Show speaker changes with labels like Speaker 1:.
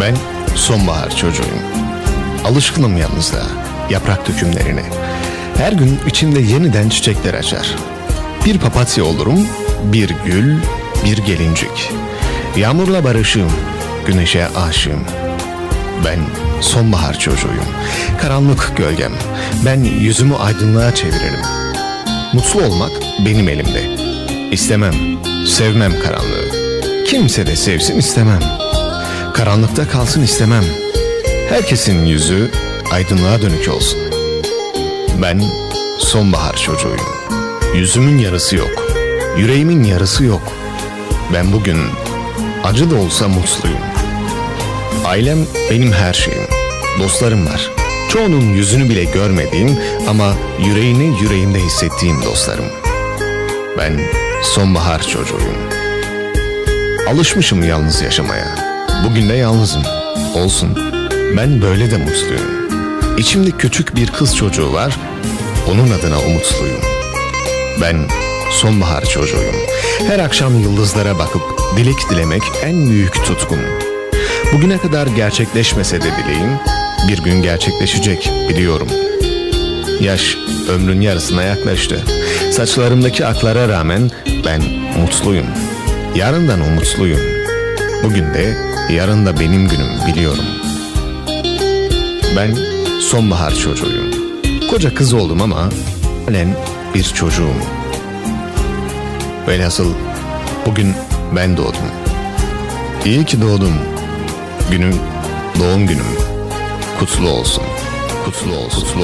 Speaker 1: Ben sonbahar çocuğuyum. Alışkınım yalnızlığa, yaprak dökümlerine. Her gün içimde yeniden çiçekler açar. Bir papatya olurum, bir gül, bir gelincik. Yağmurla barışığım, güneşe aşığım. Ben sonbahar çocuğuyum. Karanlık gölgem. Ben yüzümü aydınlığa çeviririm. Mutlu olmak benim elimde. İstemem, sevmem karanlığı. Kimse de sevsin istemem. Karanlıkta kalsın istemem. Herkesin yüzü aydınlığa dönük olsun. Ben sonbahar çocuğuyum. Yüzümün yarısı yok. Yüreğimin yarısı yok. Ben bugün acı da olsa mutluyum. Ailem benim her şeyim. Dostlarım var. Çoğunun yüzünü bile görmediğim ama yüreğini yüreğimde hissettiğim dostlarım. Ben sonbahar çocuğuyum. Alışmışım yalnız yaşamaya. Bugün de yalnızım. Olsun. Ben böyle de mutluyum. İçimde küçük bir kız çocuğu var. Onun adına umutluyum. Ben sonbahar çocuğuyum. Her akşam yıldızlara bakıp dilek dilemek en büyük tutkum. Bugüne kadar gerçekleşmese de dileğim, bir gün gerçekleşecek biliyorum. Yaş ömrün yarısına yaklaştı. Saçlarımdaki aklara rağmen ben mutluyum. Yarından umutluyum. Bugün de yarın da benim günüm biliyorum. Ben sonbahar çocuğuyum. Koca kız oldum ama halen bir çocuğum. Velhasıl bugün ben doğdum. İyi ki doğdum. Günüm doğum günüm. Kutlu olsun. Kutlu olsun. Kutlu